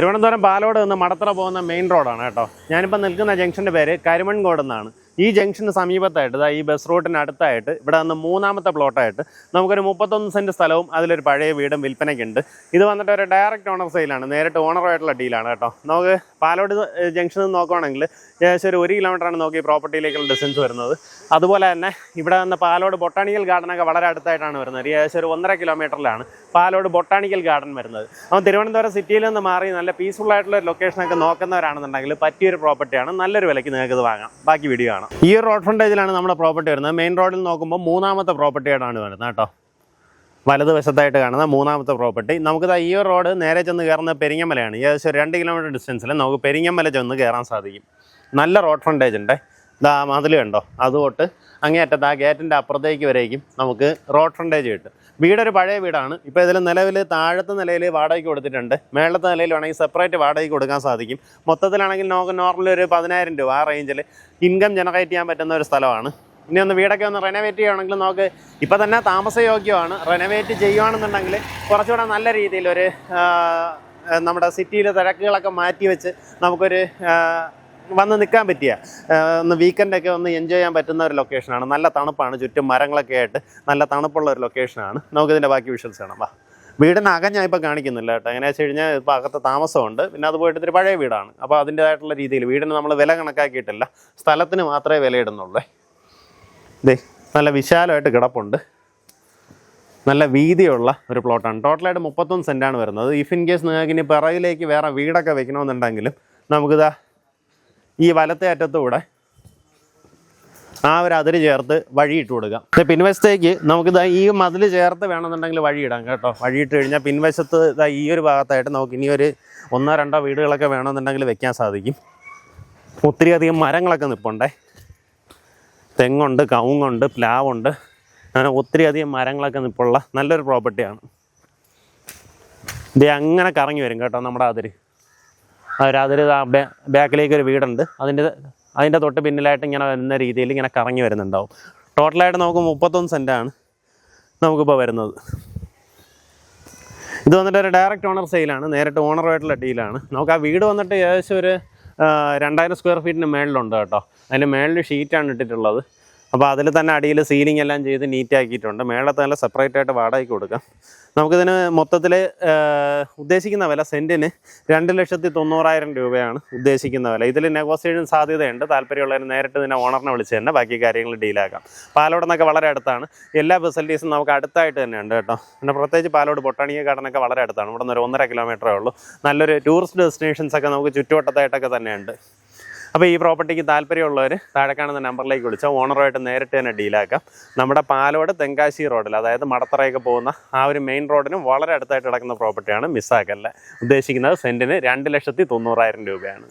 തിരുവനന്തപുരം പാലോട് നിന്ന് മടത്തറ പോകുന്ന മെയിൻ റോഡാണ് കേട്ടോ. ഞാനിപ്പോൾ നിൽക്കുന്ന ജംഗ്ഷന്റെ പേര് കരിമൺകോട് എന്നാണ്. ഈ ജംഗ്ഷന് സമീപത്തായിട്ട് ഈ ബസ് റൂട്ടിന് അടുത്തായിട്ട് ഇവിടെ നിന്ന് മൂന്നാമത്തെ പ്ലോട്ടായിട്ട് നമുക്കൊരു മുപ്പത്തൊന്ന് സെന്റ് സ്ഥലവും അതിലൊരു പഴയ വീടും വിൽപ്പനയ്ക്കുണ്ട്. ഇത് വന്നിട്ട് ഒരു ഡയറക്റ്റ് ഓണർ സെയിലാണ് നേരിട്ട് ഓണറുമായിട്ടുള്ള ഡീലാണ് കേട്ടോ. നമുക്ക് പാലോട് ജംഗ്ഷനിൽ നിന്ന് നോക്കുവാണെങ്കിൽ ഏകദേശം ഒരു ഒരു കിലോമീറ്ററാണ് നോക്കി പ്രോപ്പർട്ടിയിലേക്കുള്ള ഡിസ്റ്റൻസ് വരുന്നത്. അതുപോലെ തന്നെ ഇവിടെ നിന്ന് പാലോട് ബൊട്ടാണിക്കൽ ഗാർഡനൊക്കെ വളരെ അടുത്തായിട്ടാണ് വരുന്നത്. ഏകദേശം ഒരു ഒന്നര കിലോമീറ്ററിലാണ് പാലോട് ബൊട്ടാണിക്കൽ ഗാർഡൻ വരുന്നത്. അപ്പം തിരുവനന്തപുരം സിറ്റിയിൽ നിന്ന് മാറി നല്ല പീസ്ഫുൾ ആയിട്ടുള്ള ലൊക്കേഷനൊക്കെ നോക്കുന്നവരാണെന്നുണ്ടെങ്കിൽ പറ്റിയൊരു പ്രോപ്പർട്ടിയാണ് നല്ലൊരു വിലയ്ക്ക് നിങ്ങൾക്ക് ഇത് വാങ്ങാം. ബാക്കി വീഡിയോ കാണാം. ഈ റോഡ് ഫ്രണ്ടേജിലാണ് നമ്മുടെ പ്രോപ്പർട്ടി വരുന്നത്. മെയിൻ റോഡിൽ നോക്കുമ്പോൾ മൂന്നാമത്തെ പ്രോപ്പർട്ടിയായിട്ടാണ് വരുന്നത് കേട്ടോ. വലതുവശത്തായിട്ട് കാണുന്ന മൂന്നാമത്തെ പ്രോപ്പർട്ടി നമുക്കിത് ഈ റോഡ് നേരെ ചെന്ന് കയറുന്ന പെരിങ്ങമലയാണ്. ഏകദേശം രണ്ട് കിലോമീറ്റർ ഡിസ്റ്റൻസിൽ നമുക്ക് പെരിങ്ങമല ചെന്ന് കയറാൻ സാധിക്കും. നല്ല റോഡ് ഫ്രണ്ടേജ് ഉണ്ട്. ഇതാ മതിൽ കണ്ടോ? അതുതൊട്ട് അങ്ങേയറ്റത്ത് ആ ഗേറ്റിന്റെ അപ്പുറത്തേക്ക് വരേക്കും നമുക്ക് റോഡ് ഫ്രണ്ടേജ് കിട്ടും വീടൊരു പഴയ വീടാണ്. ഇപ്പോൾ ഇതിൽ നിലവിൽ താഴത്തെ നിലയിൽ വാടകയ്ക്ക് കൊടുത്തിട്ടുണ്ട്. മേളത്തെ നിലയിൽ വേണമെങ്കിൽ സെപ്പറേറ്റ് വാടകയ്ക്ക് കൊടുക്കാൻ സാധിക്കും. മൊത്തത്തിലാണെങ്കിൽ നമുക്ക് നോർമലി ഒരു പതിനായിരം രൂപ ആ റേഞ്ചിൽ ഇൻകം ജനറേറ്റ് ചെയ്യാൻ പറ്റുന്ന ഒരു സ്ഥലമാണ്. ഇനി ഒന്ന് വീടൊക്കെ ഒന്ന് റെനോവേറ്റ് ചെയ്യുകയാണെങ്കിൽ നമുക്ക് ഇപ്പോൾ തന്നെ താമസയോഗ്യമാണ്. റെനോവേറ്റ് ചെയ്യുകയാണെന്നുണ്ടെങ്കിൽ കുറച്ചുകൂടെ നല്ല രീതിയിൽ ഒരു നമ്മുടെ സിറ്റിയിലെ തിരക്കുകളൊക്കെ മാറ്റി വെച്ച് നമുക്കൊരു വന്ന് നിൽക്കാൻ പറ്റിയ ഒന്ന് വീക്കെൻഡൊക്കെ ഒന്ന് എൻജോയ് ചെയ്യാൻ പറ്റുന്ന ഒരു ലൊക്കേഷനാണ് നല്ല തണുപ്പാണ് ചുറ്റും മരങ്ങളൊക്കെ ആയിട്ട് നല്ല തണുപ്പുള്ള ഒരു ലൊക്കേഷനാണ് നമുക്കിതിന്റെ ബാക്കി വിഷ്വൽസ് കാണാം. വാ. വീടിന് അകം ഞാൻ ഇപ്പോൾ കാണിക്കുന്നില്ല കേട്ടോ. എങ്ങനെ വെച്ച് കഴിഞ്ഞാൽ ഇപ്പോൾ അകത്ത് താമസമുണ്ട്. പിന്നെ അത് പോയിട്ട് ഇത്തിരി പഴയ വീടാണ്. അപ്പോൾ അതിന്റേതായിട്ടുള്ള രീതിയിൽ വീടിന് നമ്മൾ വില കണക്കാക്കിയിട്ടില്ല. സ്ഥലത്തിന് മാത്രമേ വിലയിടുന്നുള്ളൂ. ദേ നല്ല വിശാലമായിട്ട് കിടപ്പുണ്ട്. നല്ല വീതിയുള്ള ഒരു പ്ലോട്ടാണ് ടോട്ടലായിട്ട് മുപ്പത്തൊന്ന് സെന്റാണ് വരുന്നത്. ഇഫ് ഇൻ കേസ് നിങ്ങൾക്ക് ഇനി പിറകിലേക്ക് വേറെ വീടൊക്കെ വെക്കണമെന്നുണ്ടെങ്കിലും നമുക്കിതാ ഈ വലത്തെ അറ്റത്തൂടെ ആ ഒരു അതിര് ചേർത്ത് വഴിയിട്ട് കൊടുക്കാം പിൻവശത്തേക്ക് നമുക്കിതാ ഈ മതിൽ ചേർത്ത് വേണമെന്നുണ്ടെങ്കിൽ വഴിയിടാം കേട്ടോ. വഴിയിട്ട് കഴിഞ്ഞാൽ പിൻവശത്ത് ഇതാ ഈ ഒരു ഭാഗത്തായിട്ട് നമുക്ക് ഇനിയൊരു ഒന്നോ രണ്ടോ വീടുകളൊക്കെ വേണമെന്നുണ്ടെങ്കിൽ വെക്കാൻ സാധിക്കും. ഒത്തിരി അധികം മരങ്ങളൊക്കെ നിൽപ്പുണ്ടേ തെങ്ങുണ്ട് കവുങ്ങുണ്ട് പ്ലാവുണ്ട്. അങ്ങനെ ഒത്തിരി അധികം മരങ്ങളൊക്കെ നിൽപ്പുള്ള നല്ലൊരു പ്രോപ്പർട്ടിയാണ്. ഇത് അങ്ങനെ കറങ്ങി വരും കേട്ടോ നമ്മുടെ അതിര്. ബാ- ബാക്കിലേക്ക് ഒരു വീടുണ്ട്. അതിന്റെ അതിന്റെ തൊട്ട് പിന്നിലായിട്ട് ഇങ്ങനെ വരുന്ന രീതിയിൽ ഇങ്ങനെ കറങ്ങി വരുന്നുണ്ടാവും. ടോട്ടലായിട്ട് നമുക്ക് മുപ്പത്തൊന്ന് സെന്റാണ് നമുക്കിപ്പോൾ വരുന്നത്. ഇത് വന്നിട്ട് ഒരു ഡയറക്റ്റ് ഓണർ സെയിലാണ് നേരിട്ട് ഓണറുമായിട്ടുള്ള ഡീലാണ് നമുക്ക് ആ വീട് വന്നിട്ട് ഏകദേശം ഒരു രണ്ടായിരം സ്ക്വയർ ഫീറ്റിന് മേളിലുണ്ട് കേട്ടോ. അതിന്റെ മേളിൽ ഷീറ്റാണ് ഇട്ടിട്ടുള്ളത്. അപ്പോൾ അതിൽ തന്നെ അടിയിൽ സീലിംഗ് എല്ലാം ചെയ്ത് നീറ്റാക്കിയിട്ടുണ്ട് മേളത്തെ നല്ല സെപ്പറേറ്റ് ആയിട്ട് വാടകയ്ക്ക് കൊടുക്കാം. നമുക്കിതിന് മൊത്തത്തിൽ ഉദ്ദേശിക്കുന്ന വില സെന്റിന് രണ്ട് ലക്ഷത്തി തൊണ്ണൂറായിരം രൂപയാണ് ഉദ്ദേശിക്കുന്ന വില. ഇതിൽ നെഗോസിയേഷൻ സാധ്യതയുണ്ട്. താല്പര്യമുള്ളവർ നേരിട്ട് തന്നെ ഓണറിനെ വിളിച്ച് തന്നെ ബാക്കി കാര്യങ്ങൾ ഡീലാക്കാം പാലോട് നിന്നൊക്കെ വളരെ അടുത്താണ്. എല്ലാ ഫെസിലിറ്റീസും നമുക്ക് അടുത്തായിട്ട് തന്നെ ഉണ്ട് കേട്ടോ. പിന്നെ പ്രത്യേകിച്ച് പാലോട് പൊട്ടാണിയ ഗാർഡനൊക്കെ വളരെ അടുത്താണ്. ഇവിടെ നിന്ന് ഒരു ഒന്നര കിലോമീറ്ററേ ഉള്ളൂ. നല്ലൊരു ടൂറിസ്റ്റ് ഡെസ്റ്റിനേഷൻസ് ഒക്കെ നമുക്ക് ചുറ്റുവട്ടത്തായിട്ടൊക്കെ തന്നെയുണ്ട് അപ്പോൾ ഈ പ്രോപ്പർട്ടിക്ക് താല്പര്യമുള്ളവർ താഴെ കാണുന്ന നമ്പറിലേക്ക് വിളിച്ചാൽ ഓണറുമായിട്ട് നേരിട്ട് തന്നെ ഡീലാക്കാം നമ്മുടെ പാലോട് തെങ്കാശി റോഡിൽ അതായത് മടത്തറയൊക്കെ പോകുന്ന ആ ഒരു മെയിൻ റോഡിനും വളരെ അടുത്തായിട്ട് കിടക്കുന്ന പ്രോപ്പർട്ടിയാണ് മിസ്സാക്കല്ല ഉദ്ദേശിക്കുന്നത് സെന്റിന് രണ്ട് ലക്ഷത്തി തൊണ്ണൂറായിരം രൂപയാണ്.